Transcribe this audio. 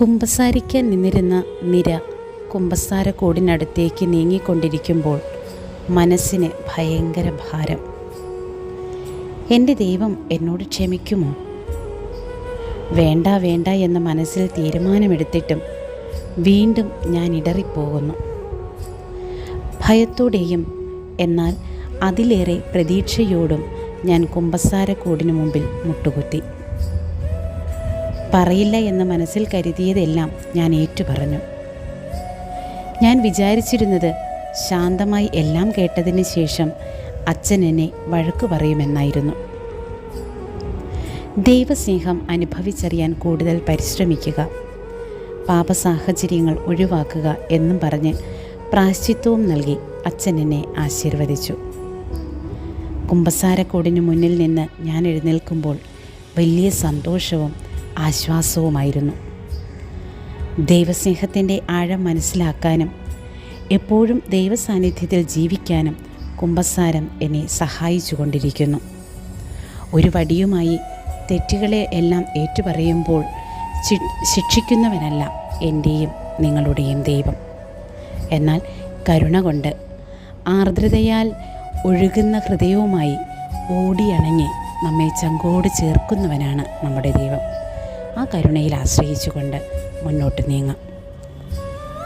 കുമ്പസാരിക്കാൻ നിന്നിരുന്ന നിര കുമ്പസാര കൂടിനടുത്തേക്ക് നീങ്ങിക്കൊണ്ടിരിക്കുമ്പോൾ മനസ്സിന് ഭയങ്കര ഭാരം. എന്റെ ദൈവം എന്നോട് ക്ഷമിക്കുമോ? വേണ്ട വേണ്ട എന്ന മനസ്സിൽ തീരുമാനമെടുത്തിട്ടും വീണ്ടും ഞാൻ ഇടറിപ്പോകുന്നു. ഭയത്തോടെയും എന്നാൽ അതിലേറെ പ്രതീക്ഷയോടും ഞാൻ കുമ്പസാരക്കൂടിനു മുമ്പിൽ മുട്ടുകുത്തി. പറയില്ല എന്ന് മനസ്സിൽ കരുതിയതെല്ലാം ഞാൻ ഏറ്റുപറഞ്ഞു. ഞാൻ വിചാരിച്ചിരുന്നത് ശാന്തമായി എല്ലാം കേട്ടതിന് ശേഷം അച്ഛൻ എന്നെ വഴക്കു പറയുമെന്നായിരുന്നു. ദൈവസ്നേഹം അനുഭവിച്ചറിയാൻ കൂടുതൽ പരിശ്രമിക്കുക പാപസാഹചര്യങ്ങൾ ഒഴിവാക്കുക എന്നും പറഞ്ഞ് പ്രാശ്ചിത്വവും നൽകി അച്ഛൻ എന്നെ ആശീർവദിച്ചു. കുമ്പസാരക്കൂടിന് മുന്നിൽ നിന്ന് ഞാൻ എഴുന്നേൽക്കുമ്പോൾ വലിയ സന്തോഷവും ആശ്വാസവുമായിരുന്നു. ദൈവസ്നേഹത്തിന്റെ ആഴം മനസ്സിലാക്കാനും എപ്പോഴും ദൈവസാന്നിധ്യത്തിൽ ജീവിക്കാനും കുമ്പസാരം എന്നെ സഹായിച്ചു കൊണ്ടിരിക്കുന്നു ഒരു വടിയുമായി തെറ്റുകളെ എല്ലാം ഏറ്റുപറയുമ്പോൾ ശിക്ഷിക്കുന്നവനല്ല എന്റെയും നിങ്ങളുടെയും ദൈവം. എന്നാൽ കരുണ കൊണ്ട് ആർദ്രതയാൽ ഒഴുകുന്ന ഹൃദയവുമായി ഓടിയണഞ്ഞ് നമ്മെ ചങ്കോട് ചേർക്കുന്നവനാണ് നമ്മുടെ ദൈവം. ആ കരുണയിൽ ആശ്രയിച്ചുകൊണ്ട് മുന്നോട്ട് നീങ്ങാം.